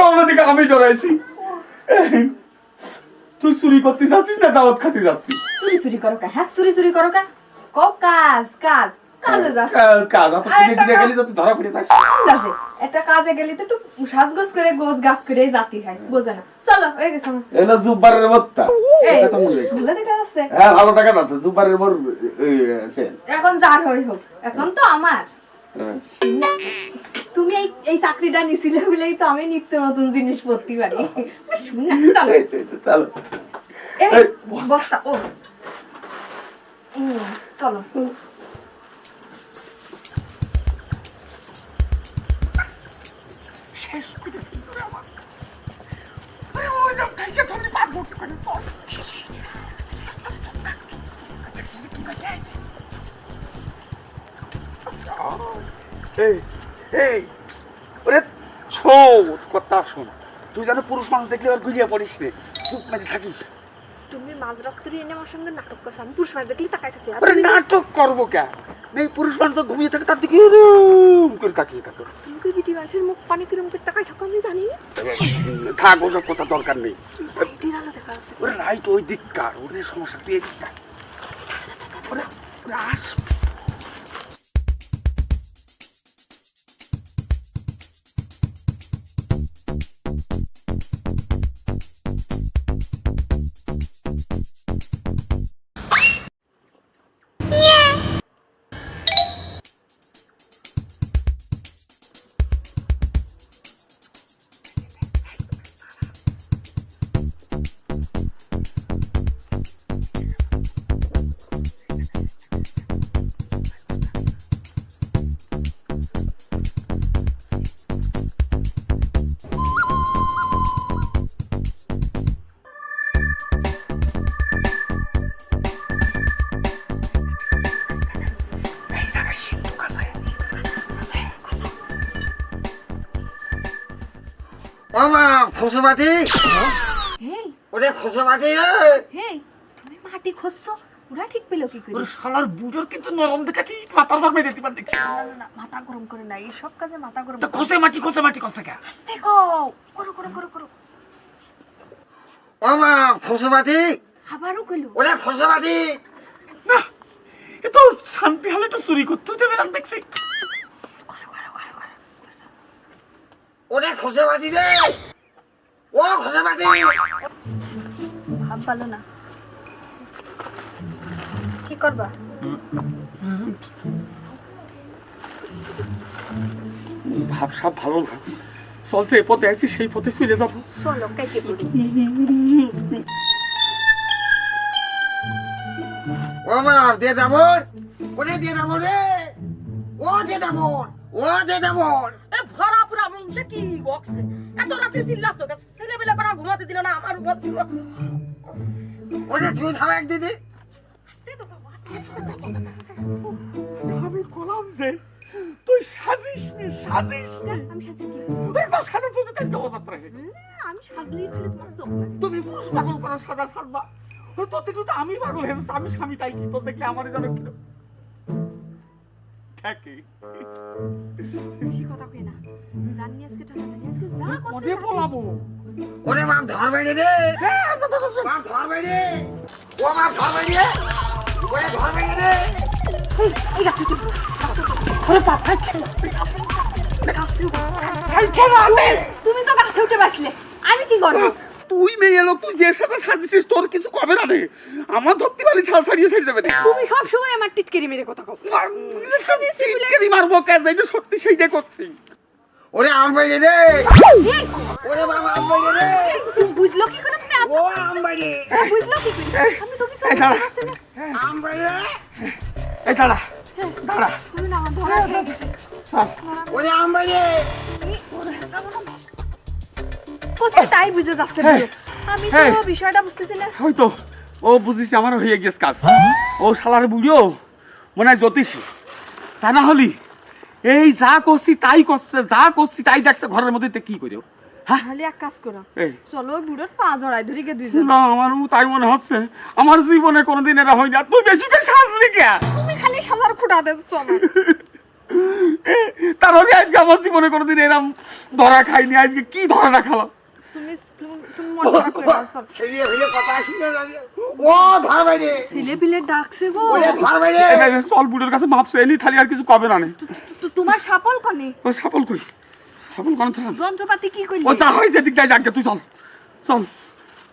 ডরানো দিকে আমি ডরাইছি তুই চুরি করতে যাচ্ছিস না দাওয়াত খাতে যাচ্ছিস? চুরি চুরি করো কা? হ্যাঁ চুরি চুরি করো কা? কো কাজ কাজ কাজে যাস কাজ- কাজ। অত দিকে গেলি তো ধরা পড়ে যাস কাজে একটা কাজে গেলি তো একটু সাজগোজ করে গোছ গাছ করে জাতি হয় বোঝে না। চলো হয়ে গেছে আমার। এলো জুব্বারের বত্তা এটা তো ভালো দেখা যাচ্ছে হ্যাঁ ভালো টাকা আছে। জুব্বারের বর এই, এখন যার হই হোক। এখন তো আমার। হ্যাঁ। তুমি এই এই চাকরিটা নিছিলে বলেই তো আমি নিত্য নতুন জিনিস পড়তে পারি শুন না, চলো। এই তো, এই তো, চলো। এই এই, বস্তা ও। হুম, এই এই ওরে ছোট কথা শোন। তুই যেন পুরুষ মানুষ দেখলে আর গুলিয়ে পড়িস নে চুপ মেরে থাকিস। তুমি মাঝরাত্রি এনে আমার সঙ্গে নাটক করছ আমি পুরুষ মানুষ দেখলে তাকাই থাকি। আরে নাটক করব কে? এই পুরুষ মানুষ তো ঘুমিয়ে থাকে তার দিকে এরম করে তাকিয়ে থাকো। তুমি তো বিটি মানুষের মুখ পানি করে তাকাই থাকো আমি জানি। থাক ওসব কথা দরকার নেই। ওরে রাইট ওই দিককার ওরে সমস্যা তুই এদিক থাক। ওরে ওরে আস। ও মা হেই। ওরে ফসবাটি রে হেই তুমি মাটি খুঁজছো? ওরা ঠিক পেল কি করে? ওরে শালার বুড়োর কিন্তু নরম দেখে ঠিক মাথার বার মেরে দিবার না, না, মাথা গরম করে না এই সব কাজে মাথা গরম তো খসে মাটি খসে মাটি খসে কে? দেখো করো করো করো করো। ও মা ফসবাটি আবারও কইলো। ওরে ফসবাটি না এ তো শান্তি হলে তো চুরি করতে দেবে না দেখছি করো করো করো করো ওরে খসবাটি রে! ও খসবাটি ভাব ভালো না। কি করবা? ভাবসাব ভালো না। চলছে এই পথে আছি সেই পথে চলে যাব। চলো কেটে ও মা দে দামর ওরে দে দামর রে! ও দে দামর ও দে দামর কি বক্সে এত রাত্রি চিল্লাছো ছেলেবেলা করা ঘুমাতে দিল না আমার উপর। দিল ওরে তুই থাম এক দিদি আমি কলাম যে তুই সাজিস নি সাজিস নি। আমি সাজি কি ওই তো সাজা তুই তো তেজ যাত্রা আমি সাজলেই খালি তোমার লাগে। তুমি পুরুষ পাগল করা সাজা সাজবা। ও তোর দেখলে তো আমি পাগল হয়ে যাচ্ছি, আমি স্বামী তাই কি? তোর দেখলে আমারই যেন কি ঠেকে বেশি কথা কই না। জানি আজকে আজকে যা ওরে বলাবো ওরে মা ধর বাইরে রে মা ধর বাইরে ও মা ধর বাইরে ওরে ধর বাইরে রে এই গাছে কি ওরে পাছায় তুমি তো গাছে উঠে বসলে। আমি কি করব? তুই মেয়ে লোক তুই যে সাথে সাজিস তোর কিছু কবে না রে? আমার ধরতে পারি ছাল ছাড়িয়ে ছেড়ে দেবে তুমি সব সময় আমার টিটকেরি মেরে কথা কও। টিটকারি মারবো কাজ এটা সত্যি সেইটা করছি। ওরে আম বাইরে রে ওরে বাবা রে! তুমি বুঝলো কি করে তুমি ও আম বাইরে বুঝলো কি করে? আমি তো কিছু এই দাঁড়া। এই দাঁড়া। তুমি না ধরা। ওরে বুঝতে তাই বুঝে যাচ্ছে হ্যাঁ। আমি হ্যাঁ। তো বিষয়টা বুঝতেছি না। ওই তো ও বুঝিস আমার হয়ে গেছে কাজ। ও শালার বুড়িও মনে হয় জ্যোতিষী। তা না হলি এই যা করছি তাই করছে যা করছি তাই দেখছে ঘরের মধ্যে কি করে হ্যাঁ? তাহলে এক কাজ করো। চলো বুড়োর পা জড়াই ধরি গে দুইজন। না আমার তাই মনে হচ্ছে। আমার জীবনে কোনোদিন এটা হয় না। তুই বেশি কে? তুমি খালি সাজার খুঁটা দেছো আমার তাহলে আজকে আমার জীবনে কোনোদিন এরম ধরা খাইনি আজকে কি ধরাটা খালাম তুমি তুমি- তুমি মন খারাপ করো না, ছেড়িয়ে ফেলে কথা শুনে ও ধর বাইরে। ছেলে পিলে ডাকছে গো। ওরে ধর বাইরে। চল বুড়োর কাছে থালি আর কিছু কবে না নে। তো- তোমার সাপল কনে? ও সাপল কই? সাপল কোন যন্ত্রপাতি কি করি ও যা হয় যেদিক যাই যাকে তুই চল। চল।